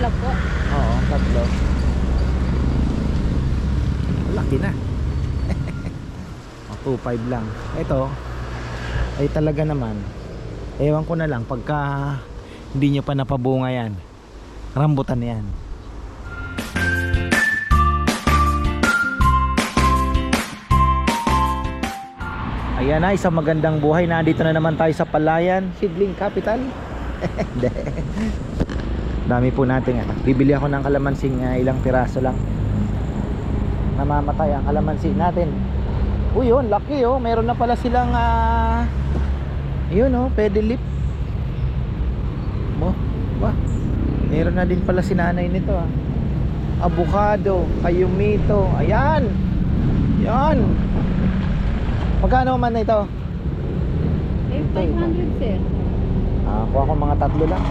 lang po. Oo, tatlo. Laki na. O, 2.5 lang. Ito, ay talaga naman. Ewan ko na lang pagka hindi nyo pa napabunga yan. Rambutan yan. Ayan na, isang magandang buhay. Nandito na naman tayo sa Palayan, Sidling Capital. Dami po natin ano. Bibili ako ng kalamansing ah, ilang piraso lang. Namamatay ang kalamansi natin. Uy, yun, laki oh. Meron na pala silang ah yun oh, pwede lip. Mo, ba? Meron na din pala si nanay nito ah. Avocado, kayumito. Ayan. Yan. Magkano man na ito? Eh, 500 sir. Ah, kuha ko mga tatlo lang.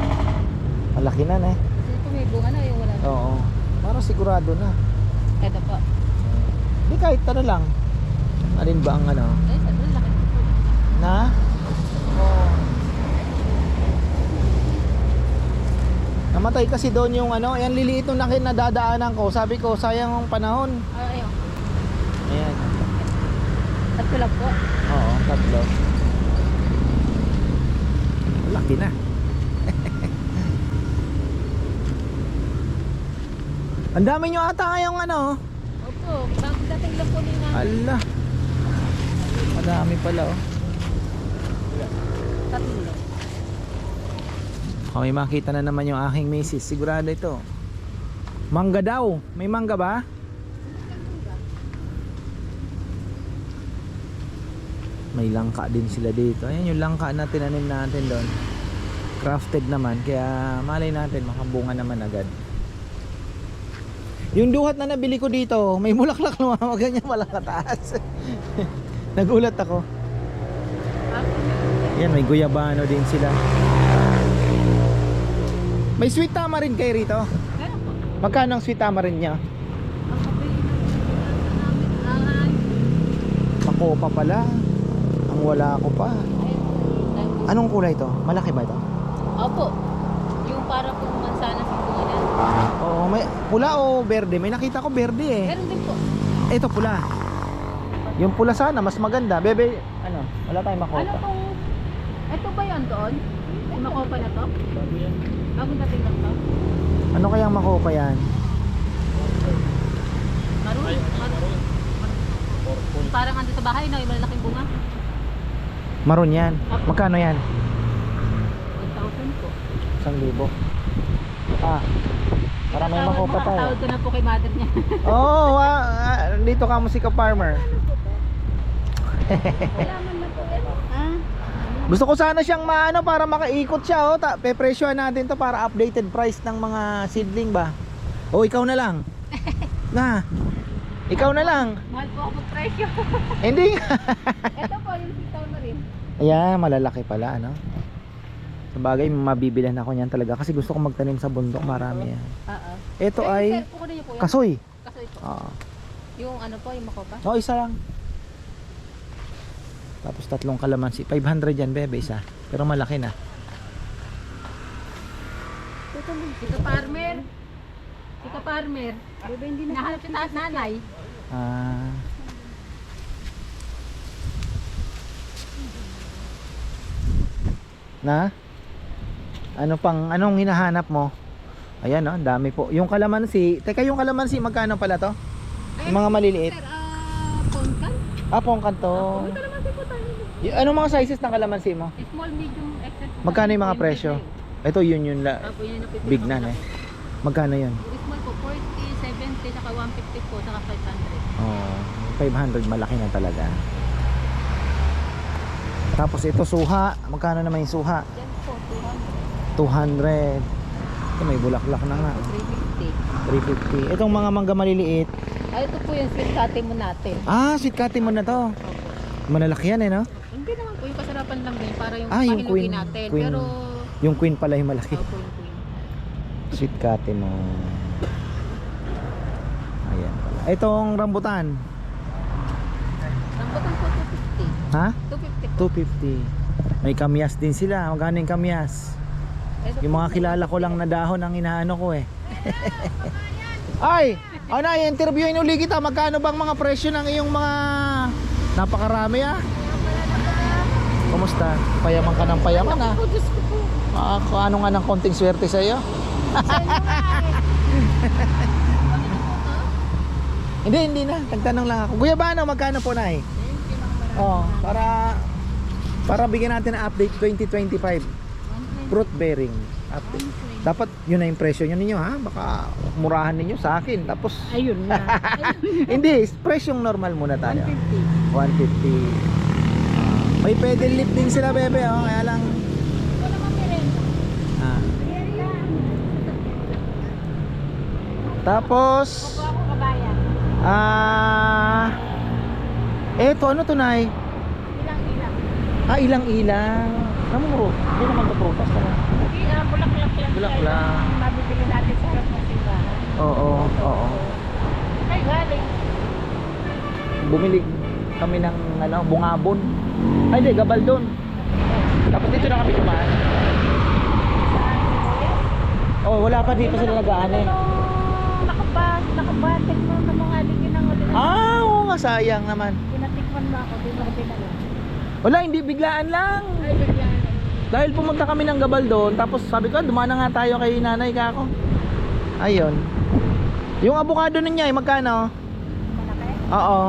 Malaki na na eh. Ito may bunga na yung wala. Oo. Parang sigurado na. Ito po. Di kahit ano lang. Alin ba ang ano? Eh, lang, laki. Na? Oo. Namatay kasi doon yung ano, ayan liliit nung nakin nadadaanan ko. Sabi ko, sayang ang panahon. Ah, ayun. Ayan. Tatlo lang po. Oo, tatlo. Laki na. Ang dami nyo ata ngayong ano. Opo, bago dating lang po nila. Ala. Madami pala oh. Tatlo. May makita na naman yung aking misis. Sigurado ito. Mangga daw. May mangga ba? May langka din sila dito. Ayan yung langka na tinanim natin doon. Crafted naman. Kaya malay natin makabunga naman agad. Yung duhat na nabili ko dito, may bulaklak na mga ganyan walang kataas. Nagulat ako. Yan, may guyabano din sila. May sweet tamarind kayo rito? Magkano ang sweet tamarind niya? Makopa pala. Ang wala ko pa. Anong kulay ito? Malaki ba ito? Opo. Yung para po mansana sa bunga na. Oo, may pula o berde? May nakita ko berde eh. Meron din po. Ito pula. Yung pula sana mas maganda. Bebe, ano? Wala tayong Ano makopa. pong... Ito ba yan doon? Yung makopa na to? Bagong dating lang to? Ano kayang makopa yan? Maroon. Maroon. Parang ando sa bahay, no? Yung malalaking bunga. Maroon yan. Magkano yan? 1,000 po. Isang libo. Ah, para may mo, tayo. Tawad ko na po kay mother niya. Oo, oh, ah, dito ka mo si ka-farmer. Gusto ko sana siyang maano para makaikot siya oh. Ta pepresyohan natin to para updated price ng mga seedling ba. O ikaw na lang. Na. Ikaw na lang. Mahal po ako presyo. Hindi. Ito po, yung sitaw na rin. Ayan, malalaki pala ano. Sa bagay, mabibilan ako niyan talaga kasi gusto ko magtanim sa bundok, marami yan. Oo. Ito Pero, ay sir, kukunin niyo po kasoy. Kasoy po. Oo. Yung ano po, yung makopa. Oh, isa lang. Tapos tatlong kalamansi. 500 yan, bebe, isa. Pero malaki na. Ito farmer. Ito farmer. Bebe, hindi na. Nahanap si taas nanay. Ah. Na? Ano pang anong hinahanap mo? Ayan oh, dami po. Yung kalamansi, teka yung kalamansi magkano pala to? Yung mga maliliit. Sir, ah, pongkan? Ah, pongkan to. May kalamansi po tayo. Y- anong mga sizes ng kalamansi mo? Small, medium, po. Magkano yung mga presyo? Ito yun yun la, Apo, yun big na eh. Magkano yun? Yung small po, 40, 70, saka 150 po, saka 500. Oh, 500 malaki na talaga. Tapos ito suha, magkano naman yung suha? Yan 200. 200. Ito may bulaklak na nga. 350. 350. Itong mga mangga maliliit. Ah, ito po yung sweet cutting mo natin. Ah, sweet cutting mo na to. Malalaki yan eh, no? Hindi naman po, yung kasarapan lang din para yung Ah, yung queen- natin. queen. Pero, Yung queen pala yung malaki. opo yung queen. Sweet cutting mo. Ayan pala. Itong rambutan. Rambutan po 250. Ha? 250 po. 250. May kamyas din sila. Magkano yung kamyas? Yung mga kilala ko lang na dahon ang inaano ko eh. Ay, ano, i-interviewin uli kita. Magkano bang mga presyo ng iyong mga napakarami ah? Kumusta? Payaman ka ng payaman ah. Ah, ano nga ng konting swerte sa iyo? hindi, hindi na. Nagtanong lang ako. Kuya Bano, magkano po na eh? Oh, para para bigyan natin ng update 2025 fruit bearing update. Dapat yun na yung presyo nyo ninyo ha. Baka murahan ninyo sa akin. Tapos Ayun na. hindi, presyong normal muna tayo. 150. 150. Ah, may pedal lift din sila bebe oh, kaya lang ah. Tapos ah eto ano to nay? Ilang-ilang. Ah, ilang-ilang. Namumuro. Hindi naman to prutas na. Hindi, ah, bulak-bulak lang. Yung Mabibili natin sa harap ng simbahan. Oo, oo. Ay, galing. Bumili kami ng ano, bungabon. Ay, hindi, gabaldon. Dapat dito na kami kumain. Oh, wala pa di pa sila nag-aano eh. Ano, nakabat, nakabatik mo mga ligin ng ulit. Ah, oo nga, sayang naman. Pinatikman mo ako, di mo ko. Wala, hindi biglaan lang. Ay, bigyan. Dahil pumunta kami ng Gabaldon, tapos sabi ko, dumana nga tayo kay nanay ka ako. Ayun. Yung avocado niya, eh, magkano? Malaki. Oo.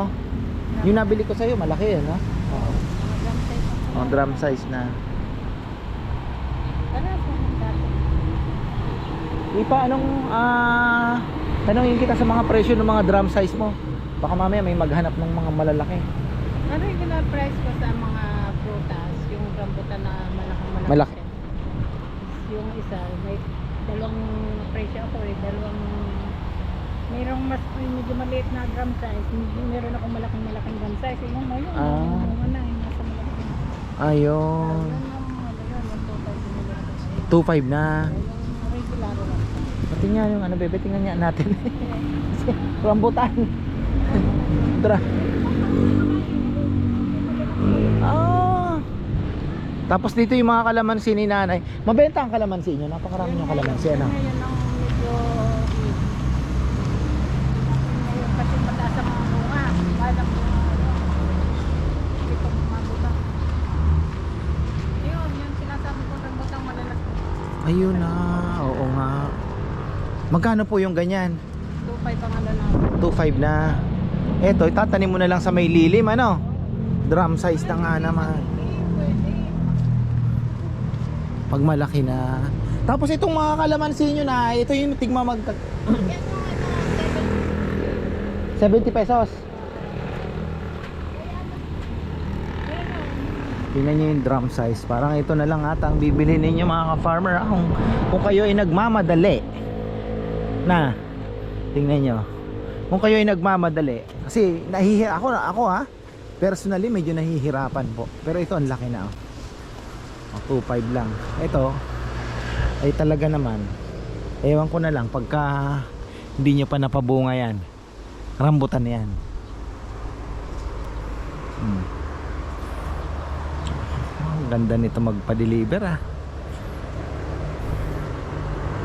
Yung nabili ko sa'yo, malaki yan, ha? Oo. Mga drum size. Oh, drum size na. Ipa, anong, ah, tanongin kita sa mga presyo ng mga drum size mo. Baka mamaya may maghanap ng mga malalaki. Ano yung regular price ko sa mga prutas, yung rambutan na malaking malaki. Malaki. Yung isa, may dalawang presyo ako eh, dalawang Merong mas medyo maliit na drum size, meron akong malaking malaking drum size. Yung mo yun, Ah. yung mga na, yung nasa. Ayun. Ang ano yun, yung total binili ko sa iyo. 2.5 na. Pati nga yung ano, bebe, tingnan niya natin. Rambutan. Tara. Ah. Tapos dito yung mga kalamansi ni nanay. Mabenta ang kalamansi niyo. Napakarami yung kalamansi. Ano? Ayun na. Oo nga. Magkano po yung ganyan? 2.5 ang ano na. 2.5 na. Eto, itatanim mo na lang sa may lilim. Ano? Drum size na nga naman. Pwede. Pag malaki na. Tapos itong mga kalamansi nyo na, ito yung tigma mag... 70 pesos. Tingnan nyo yung drum size. Parang ito na lang ata ang bibili ninyo mga ka-farmer. ah. Kung, kung kayo ay nagmamadali. Na. Tingnan nyo. Kung kayo ay nagmamadali. Kasi nahihi ako, ako ha. Personally medyo nahihirapan po. Pero ito ang laki na. Oh. Oh, 2.5 lang. Ito ay talaga naman. Ewan ko na lang pagka hindi nyo pa napabunga yan. Rambutan yan. Hmm. Ang ganda nito magpa-deliver ah.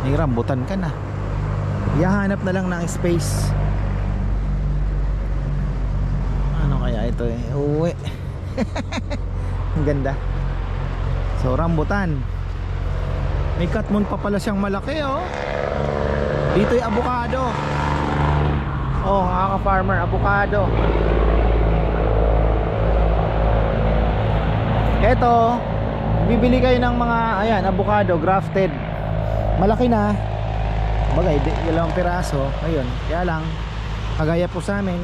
May rambutan ka na. Ihahanap na lang ng space. Ano kaya ito eh? Uwi. Ang ganda. So rambutan. May katmon pa pala siyang malaki oh. Dito yung avocado. Oh, mga farmer avocado. Eto, bibili kayo ng mga ayan, avocado grafted. Malaki na. Bagay, dalawang piraso. Ayun, kaya lang kagaya po sa amin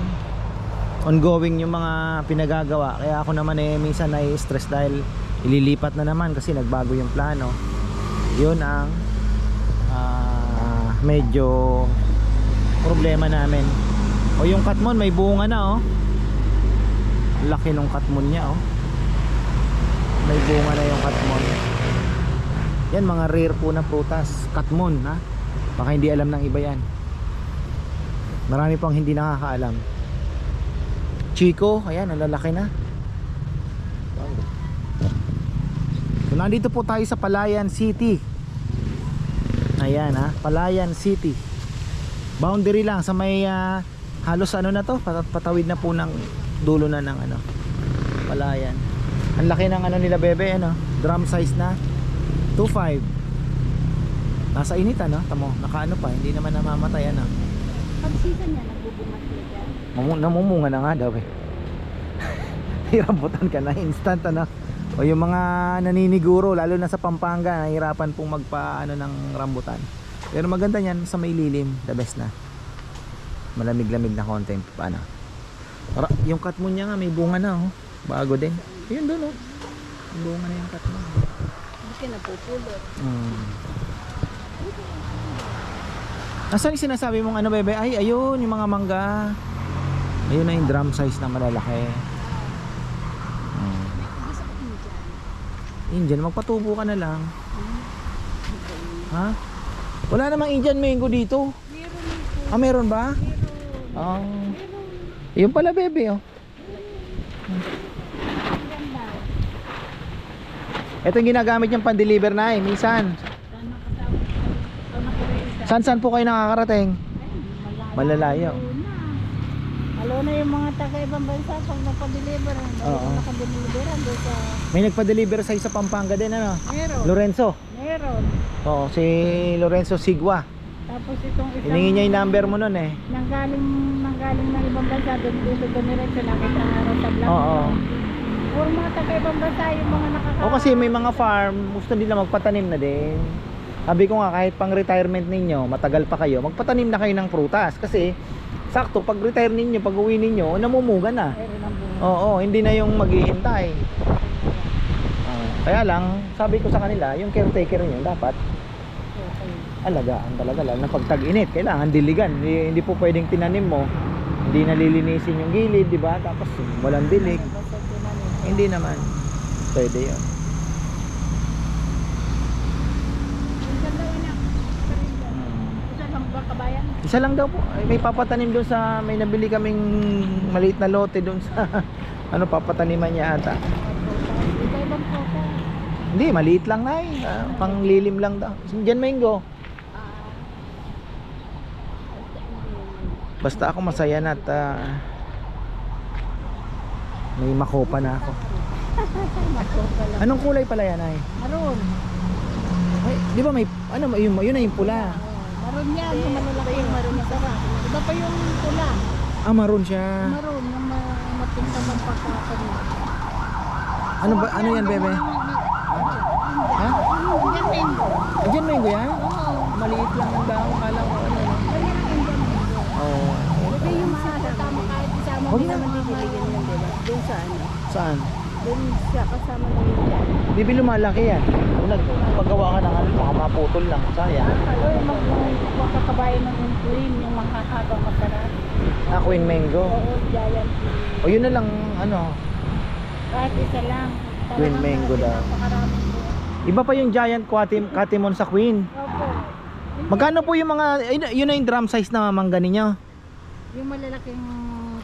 ongoing yung mga pinagagawa. Kaya ako naman eh minsan nai-stress dahil ililipat na naman kasi nagbago yung plano. Yun ang ah, medyo problema namin. O yung katmon may bunga na oh. Laki nung katmon niya oh. May bunga na yung katmon. Yan mga rare po na prutas, katmon ha. Baka hindi alam ng iba yan. Marami pang hindi nakakaalam. Chico, ayan, ang lalaki na. So, nandito po tayo sa Palayan City. Ayan ha, Palayan City. Boundary lang sa may ah, halos ano na to, pat- patawid na po ng dulo na ng ano. Palayan. Ang laki ng ano nila bebe ano, drum size na 2.5. Nasa init ano, tamo, nakaano pa, hindi naman namamatay ano. Pag season niya, nagbubunga sila dyan. Namumunga na nga daw eh. Hirambutan ka na instant ano. O yung mga naniniguro lalo na sa Pampanga nahirapan pong magpa ano ng rambutan. Pero maganda niyan sa may lilim, the best na. Malamig-lamig na content paano. Ra- yung cut mo niya nga may bunga na oh. Bago din. Yun doon oh. Bunga na yung cut mo. Hindi ka napupulot. Hmm. Nasaan yung sinasabi mong ano bebe? Ay ayun yung mga mangga. Ayun na yung drum size na malalaki. Hmm. Gusto ko yun dyan. Indian, magpatubo ka na lang. Ha? Wala namang Indian mango dito. Meron ito. Ah, meron ba? Meron. Ah. Meron. Yun pala, bebe, oh. Ito yung ginagamit niyang pan-deliver na eh, minsan. Sana kasama. Sana ko rin isa. Saan saan po kayo nakakarating? Ay, Malalayo. Na. Lalo na yung mga taga-ibang bansa pag napadeliver. Oo. Oo. Nakadeliver doon sa... May nagpa-deliver sa sa Pampanga din, ano? Meron. Lorenzo. Meron. Oo, si Lorenzo Sigwa. Tapos itong isang... Hiningi niya yung number mo nun eh. Nanggaling, nanggaling ng ibang bansa doon dito doon rin sa nakita nga raw sa vlog. Oo. Puro mga taga-ibang bansa yung mga nakaka... O kasi may mga farm, gusto nila magpatanim na din. Sabi ko nga kahit pang retirement ninyo, matagal pa kayo, magpatanim na kayo ng prutas kasi sakto pag retire ninyo, pag uwi ninyo, namumuga na. Oo, hindi na yung maghihintay. Ah, kaya lang, sabi ko sa kanila, yung caretaker niyo dapat alagaan talaga lalo na pag tag-init, kailangan diligan. Hindi, hindi po pwedeng tinanim mo, hindi nalilinisin yung gilid, di ba? Tapos walang dilig. Hindi naman. Pwede yun. Minsan daw anak. Isa rin daw. Hmm. Isa lang ba kabayan? Isa lang daw po. Ay, May papatanim doon sa may nabili kaming maliit na lote doon sa ano papataniman niya ata. Hindi, maliit lang na eh. Ah, panglilim lang daw. Diyan mango. Ah. Basta ako masaya na at ah, may makopa na ako. Anong kulay pala yan ay? Maroon. Ay, di ba may ano yun, yun na yung pula. Maroon yan. Yung malalaki yung maroon na sarap. Iba pa yung pula. Ah, maroon siya. Maroon. Yung ma- matingkad ng pagkakon. Ano ba ano yan, bebe? Ha? Yan mango. Ah, Diyan mango yan? Oo. Maliit lang ang daw. Kala ko ano. no? Yan ang Indian mango. Oo. Ito yung mga kasama kahit isama Huwag din na. naman bibigyan yan, di ba? Doon sa ano? Saan? Doon siya kasama yun yan. Bibi lumalaki yan. Kung nagpagawa ka ng ano, baka maputol lang. Sayang. Mag magkakabayan ng queen, yung makakabang masarap. Ah, Queen Mango. Oo, giant. O yun na lang, ano. Kahit isa lang. Queen mango daw. Napakaraming po. Iba pa yung giant kwatim, katimon sa Queen. Opo. Magkano po yung mga, ayun, yun na yung drum size na mangga ninyo? Yung malalaking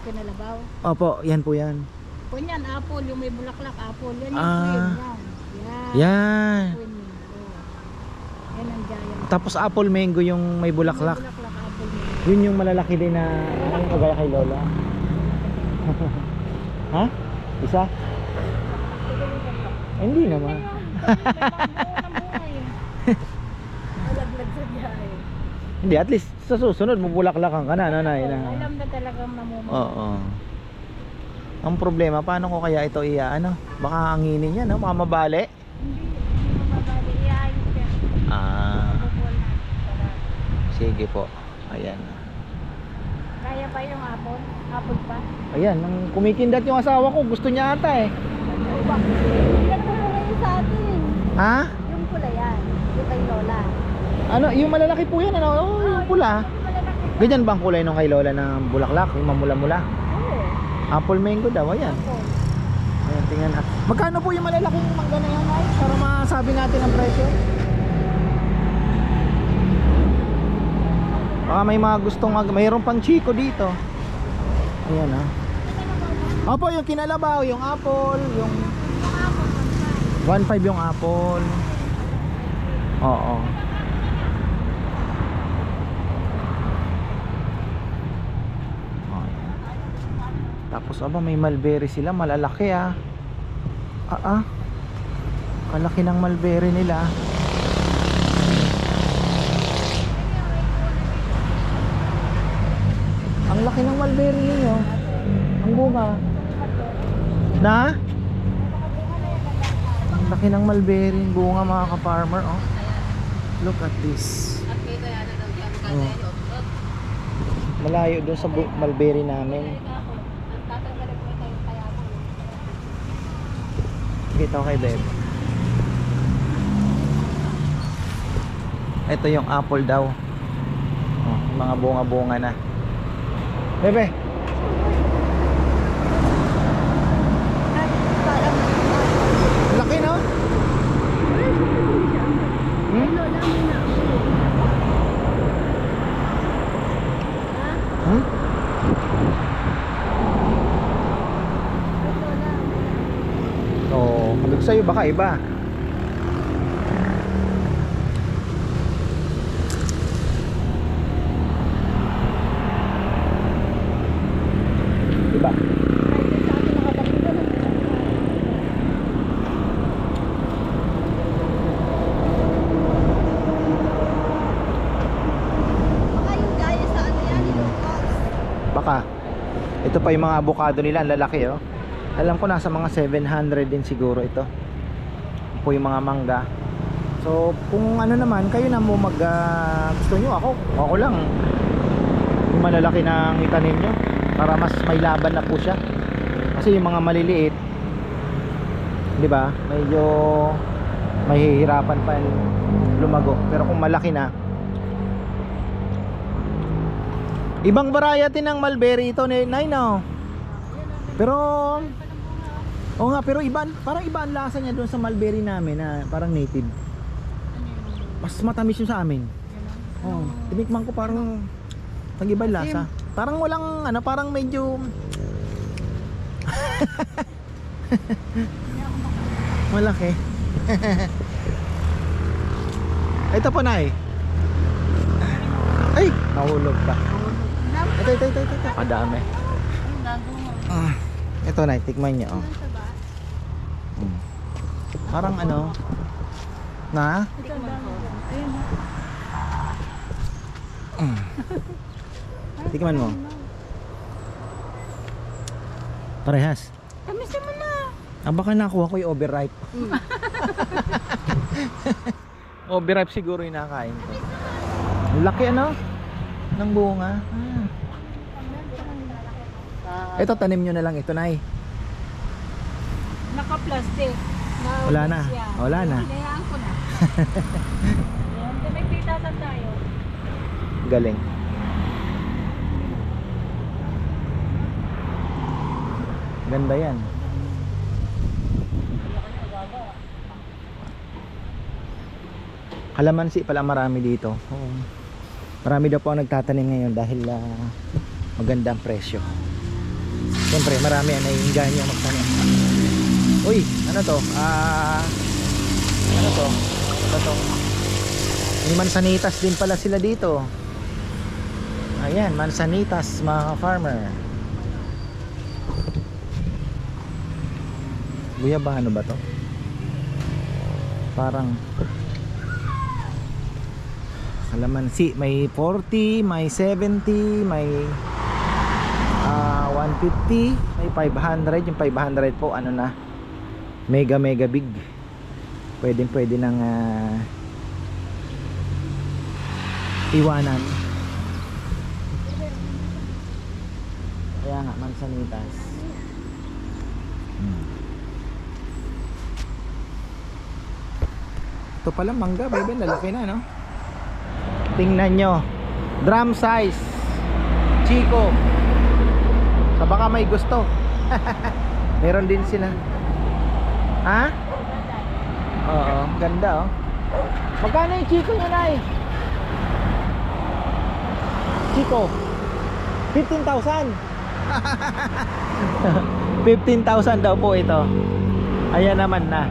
kinalabaw. Opo, yan po yan. Kung yan, apple. Yung may bulaklak, apple. Yan yung Ah. queen. Yan. Yan. Yan. Queen mango. Yan ang giant. Tapos apple mango yung may bulaklak. May bulaklak, apple mango. Yun yung malalaki din na, ano yung kagaya kay Lola. ha? Isa? Hindi naman. Malaglag sa biyahe. Hindi, at least sa susunod mabulaklakan ka na, nanay na. Alam na talagang namumula. Oo. Ang problema, paano ko kaya ito iya, ano? Baka anginin yan, no? Baka mabali. Ah, sige po. Ayan. Kaya pa yung apple? Apple pa? Ayan, nang kumikindat yung asawa ko, gusto niya ata eh. Atin. Ha? Yung pula yan. Yung kay Lola. Ano, yung malalaki po yan, ano? Oh, yung pula. Yung malalaki. Ganyan ba ang kulay nung kay Lola na bulaklak, yung mamula-mula? Apple mango daw, ayan. Ayan, tingnan na. Magkano po yung malalaking mangga na yan, ay? Para masabi natin ang presyo. Baka may mga gustong, mag- mayroon pang chiko dito. Ayan ah. Opo, yung kinalabaw, yung apple, yung 1.5 yung apple. Oo. Tapos aba may mulberry sila, malalaki ah. Ah ah. Kalaki ng mulberry nila. Ang laki ng mulberry ninyo. Ang bunga. Na? Ang laki ng mulberry bunga mga ka-farmer oh. Look at this. Oh. Malayo doon sa mulberry namin. Kita ko kay Beb. Ito yung apple daw. Oh, mga bunga-bunga na. Bebe. Laki no? Hmm? Hmm? Oo, oh, sa'yo baka iba. Iba. Baka ano. Baka. Ito pa yung mga avocado nila, ang lalaki oh. Alam ko nasa mga 700 din siguro ito. Po yung mga mangga. So, kung ano naman, kayo na mo mag ah, gusto nyo ako. Ako lang. Yung malalaki ng itanim nyo para mas may laban na po siya. Kasi yung mga maliliit, 'di ba? Medyo mahihirapan pa yung lumago. Pero kung malaki na, Ibang variety ng mulberry ito ni Nay no. Pero Oo nga, pero iba, parang iba ang lasa niya doon sa mulberry namin na parang native. Mas matamis yung sa amin. Oo. Tinikman ko parang nag-iba yung lasa. Parang walang ano, parang medyo malaki. ito po, Nay. Ay, nahulog pa. Ito, ito, ito, ito, ito. Kadami. Ah, ito na, tikman niya. Oh. Mm. Parang ano, na? Mm. Tikman mo. Parehas. Tamis naman na. Ah, baka nakuha ko yung overripe. overripe siguro yung nakain ko. Laki ano? Ng bunga. Ah. Ito, tanim nyo na lang ito, Nay. Naka-plastic. Wala na. Wala na. Hinayaan ko na. Ayan, pitasan tayo. Galing. Ganda yan. Kalamansi pala marami dito. Oo. Marami daw po ang nagtatanim ngayon dahil ah, maganda ang presyo. Siyempre marami ang naiinganyo magtanim. Uy, ano to? Ah, ano to? Ano to? May mansanitas din pala sila dito. Ayan, mansanitas mga farmer. Guyabano ba to? Parang kalamansi, may 40, may 70, may ah 150, may 500, yung 500 po ano na mega mega big. Pwedeng pwede nang ah, iwanan. Kaya nga, mansanitas. Hmm. Ito pala mangga, bebe, lalaki na, no? Tingnan nyo. Drum size. Chico. Sa baka may gusto. Meron din sila. Ha? Oo, ganda, oh. Magkano yung Chico nyo, Nay? Chico. 15,000. 15,000 daw po ito. Ayan naman na.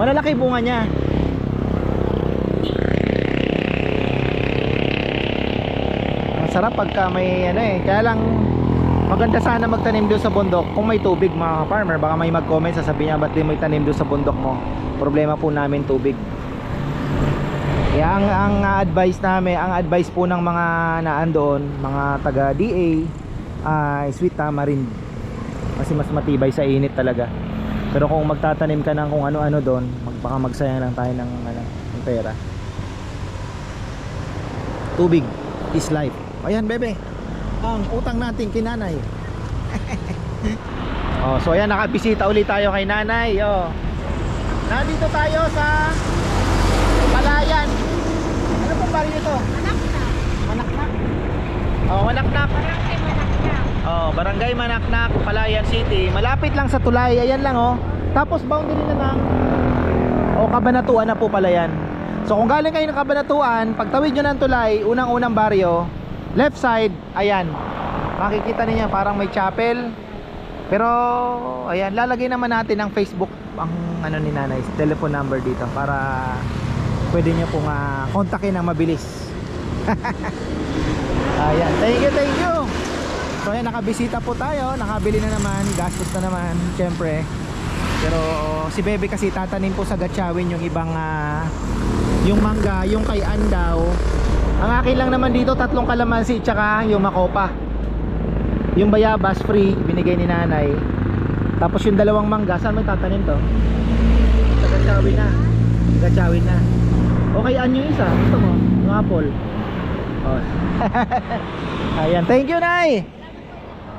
Malalaki bunga niya. Masarap pagka may ano eh. Kaya lang maganda sana magtanim doon sa bundok kung may tubig mga farmer. Baka may mag-comment sasabihin niya ba't di mo itanim doon sa bundok mo. Problema po namin tubig. Kaya ang, ang advice namin, ang advice po ng mga naan doon, mga taga DA, ay sweet tamarind. Kasi mas matibay sa init talaga. Pero kung magtatanim ka ng kung ano-ano doon, mag, baka magsayang lang tayo ng, ano, ng pera. Tubig is life. Ayan, bebe. Ang utang natin kay nanay. oh, so ayan, nakabisita ulit tayo kay nanay. Oh. Nandito tayo sa Palayan. Ano pong baryo ito? Manaknak. Manaknak. Oh, Manaknak. Barangay Manaknak. Oh, Barangay Manaknak, Palayan City. Malapit lang sa Tulay. Ayan lang oh. Tapos boundary na ng Oh, Kabanatuan na po pala yan. So kung galing kayo ng Kabanatuan, pagtawid nyo ng Tulay, unang-unang baryo, left side, ayan. Makikita niyo parang may chapel. Pero ayan, lalagay naman natin ang Facebook ang ano ni Nanay, telephone number dito para pwede niyo pong uh, kontakin ng mabilis. ayan, thank you, thank you. So ayan, nakabisita po tayo, nakabili na naman, gastos na naman, syempre. Pero si Bebe kasi tatanim po sa Gatchawin yung ibang ah, yung mangga, yung kay Andaw. Ang akin lang naman dito tatlong kalamansi tsaka yung makopa. Yung bayabas free binigay ni nanay. Tapos yung dalawang mangga, saan may tatanim to? Sa Gatchawin na. Gatchawin na. Okay, anyo isa. Gusto mo? Yung apple. Oh. Ayan, thank you, Nay.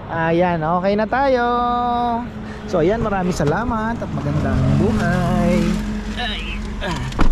Ayan, okay na tayo. So, ayan, maraming salamat at magandang buhay. Ay.